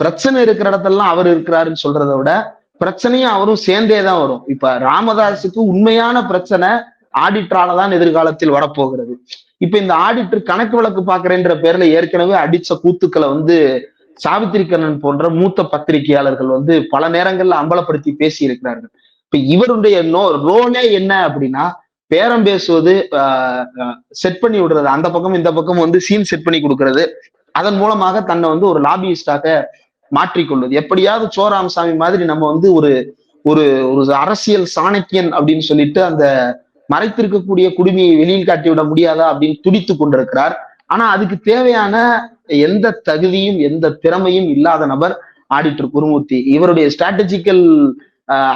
பிரச்சனை இருக்கிற இடத்தெல்லாம் அவர் இருக்கிறாருன்னு சொல்றதை விட பிரச்சனையும் அவரும் சேர்ந்தே தான் வரும். இப்ப ராமதாஸுக்கு உண்மையான பிரச்சனை ஆடிட்டரால தான் எதிர்காலத்தில் வரப்போகிறது. இப்ப இந்த ஆடிட்டர் கணக்கு வழக்கு பாக்குறேன்ற பேர்ல ஏற்கனவே அடிச்ச கூத்துக்களை வந்து சாவித்திரி கண்ணன் போன்ற மூத்த பத்திரிகையாளர்கள் வந்து பல நேரங்கள்ல அம்பலப்படுத்தி பேசி இருக்கிறார்கள் இப்ப இவருடைய நோ ரோலே என்ன அப்படின்னா பேரம் பேசுவது செட் பண்ணி விடுறது. அந்த பக்கம் இந்த பக்கம் வந்து சீன் செட் பண்ணி கொடுக்கறது. அதன் மூலமாக தன்னை வந்து ஒரு லாபியிஸ்டாக மாற்றிக்கொள்வது. எப்படியாவது சோராம்சாமி மாதிரி நம்ம வந்து ஒரு ஒரு ஒரு அரசியல் சாணக்கியன் அப்படின்னு சொல்லிட்டு அந்த மறைத்திருக்கக்கூடிய குடுமையை வெளியில் காட்டிவிட முடியாதா அப்படின்னு துடித்து கொண்டிருக்கிறார். ஆனா அதுக்கு தேவையான எந்த தகுதியும் எந்த திறமையும் இல்லாத நபர் ஆடிட்டர் குருமூர்த்தி. இவருடைய ஸ்ட்ராட்டஜிக்கல்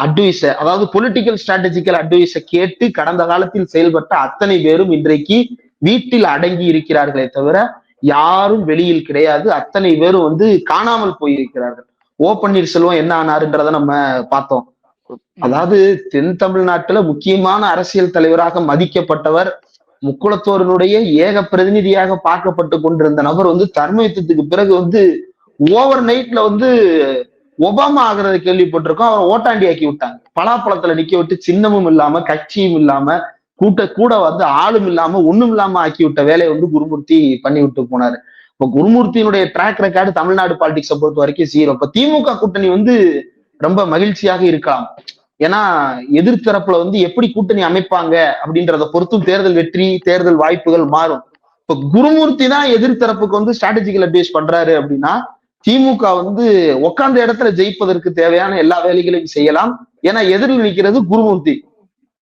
அட்வைஸ அதாவது பொலிட்டிக்கல் ஸ்ட்ராட்டஜிக்கல் அட்வைஸை கேட்டு கடந்த காலத்தில் செயல்பட்ட அத்தனை பேரும் இன்றைக்கு வீட்டில் அடங்கி இருக்கிறார்களே தவிர யாரும் வெளியில் கிடையாது. அத்தனை பேரும் வந்து காணாமல் போயிருக்கிறார்கள். ஓ பன்னீர்செல்வம் என்ன ஆனாருன்றத நம்ம பார்த்தோம். அதாவது தென் தமிழ்நாட்டுல முக்கியமான அரசியல் தலைவராக மதிக்கப்பட்டவர் முக்குளத்தோரனுடைய ஏக பிரதிநிதியாக பார்க்கப்பட்டு கொண்டிருந்த நபர் வந்து தர்மயுத்தத்துக்கு பிறகு வந்து ஓவர் நைட்ல வந்து ஒபாமா ஆகிறத கேள்விப்பட்டிருக்கோம். அவரை ஓட்டாண்டி ஆக்கி விட்டாங்க. பலாப்பழத்துல நிக்க விட்டு சின்னமும் இல்லாம கட்சியும் இல்லாம கூட்ட கூட வந்து ஆளும் இல்லாம ஒண்ணும் இல்லாம ஆக்கி விட்ட வேலையை வந்து குருமூர்த்தி பண்ணி விட்டு போனாரு. இப்ப குருமூர்த்தியினுடைய ட்ராக் ரெக்கார்டு தமிழ்நாடு பாலிடிக்ஸை பொறுத்த வரைக்கும் சீரோ இப்ப திமுக கூட்டணி வந்து ரொம்ப மகிழ்ச்சியாக இருக்கலாம். ஏன்னா எதிர்த்தரப்புல வந்து எப்படி கூட்டணி அமைப்பாங்க அப்படின்றத பொறுத்தும் தேர்தல் வெற்றி தேர்தல் வாய்ப்புகள் மாறும். இப்ப குருமூர்த்தி தான் எதிர்த்தரப்புக்கு வந்து ஸ்ட்ராட்டஜிக்கல் அட்வைஸ் பண்றாரு அப்படின்னா திமுக வந்து உட்கார்ந்த இடத்துல ஜெயிப்பதற்கு தேவையான எல்லா வேலைகளையும் செய்யலாம். ஏன்னா எதிரில் நிற்கிறது குருமூர்த்தி.